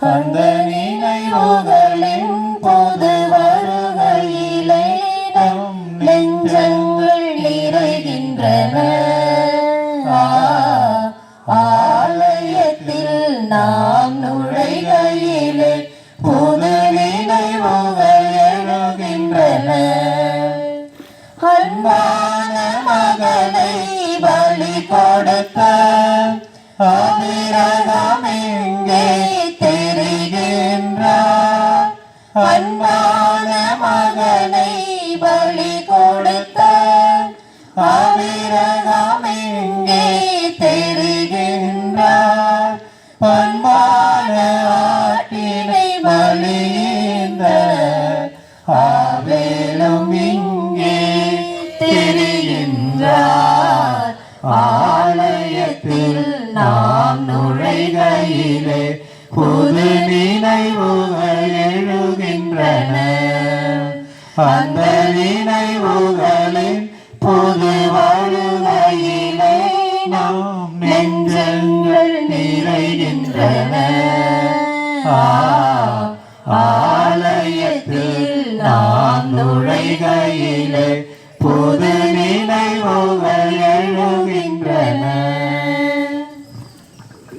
அந்த நினைவுகளின் போது வருகையிலே நம் நெஞ்சங்கள் நிறைகின்றன. ஆலயத்தில் நாம் நுழைகையிலே புது நினைவுகள் எழுகின்றன அன்பான மகனை பலி கொடுத்த அபிரகம் அன்பான மகனை பலி கொடுத்த அபிரகம் இங்கே தெரிகின்றார் பண்பான ஆட்டினை பலிந்த ஆவேலும் இங்கே தெரிகின்றார். ஆலயத்தில் நாம் நுழைகையிலே புது நினைவுகள் எழுகின்றன அந்த நினைவுகளின் பொது வருகையிலே நாம் நெஞ்சங்கள் நிறைகின்றன. ஆலயத்தில் நாம் நுழைகையிலே புது